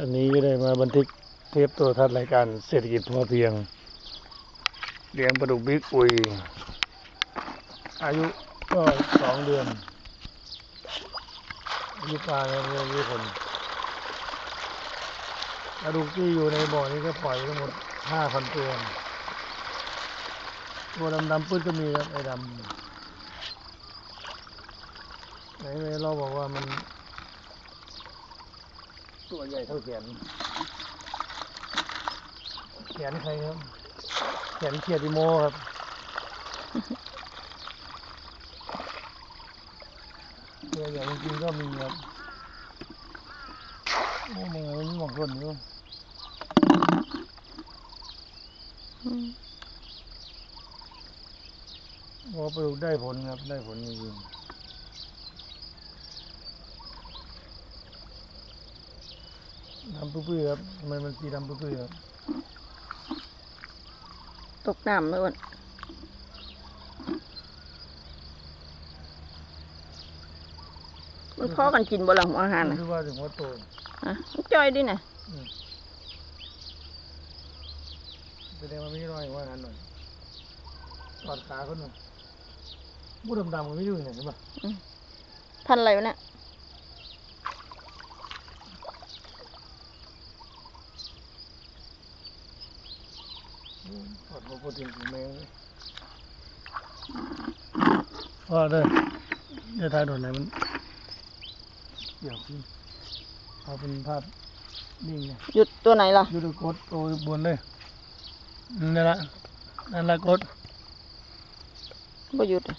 อันนี้ก็ได้มาบันทึกเทปโทรทัศน์รายการเศรษฐกิจพอเพียง เลี้ยงปลาดุกบิ๊กอุย อายุก็สองเดือนอายุปลาเนี่ยไม่รู้คนปลาดุกที่อยู่ในบ่อนี้ก็ปล่อยทั้งหมดห้าพันตัวตัวดำๆปื้ดก็มีครับไอ้ดำไหนๆเราบอกว่ามัน ตัวใหญ่เท่าแขนแขนใครครับแขนเขียดิโมครับตัวใหญ่จริงๆก็มีครับโอ้มึงมันหมองร่นอยู่อืมว่าปลูกได้ผลครับ ได้ผลจริงๆ ดำปื้อๆครับทำไมมันสีดำปื้อๆครับตกน้ำเลยอ้วนมันพอกันกินบ่ล่ะหัวอาหารน่ะคือว่าถึงว่าโตฮะมันจ้อยดิน่ะแสดงว่าไม่ร้อยว่างั้นหน่อยตอดขาคนหนึ่งบูดดำๆมันไม่อยู่ไหนใช่ปะพันอะไรวะเนี่ย ตอดหัวโปรตีนของแมวเลยว่าได้จะถ่ายโดนไหนมันเกี่ยวขึ้นเอาเป็นภาพนิ่งไงหยุดตัวไหนล่ะยูดูกดตัวบนเลยนั่นละนั่นละกดบ่หยุดอะ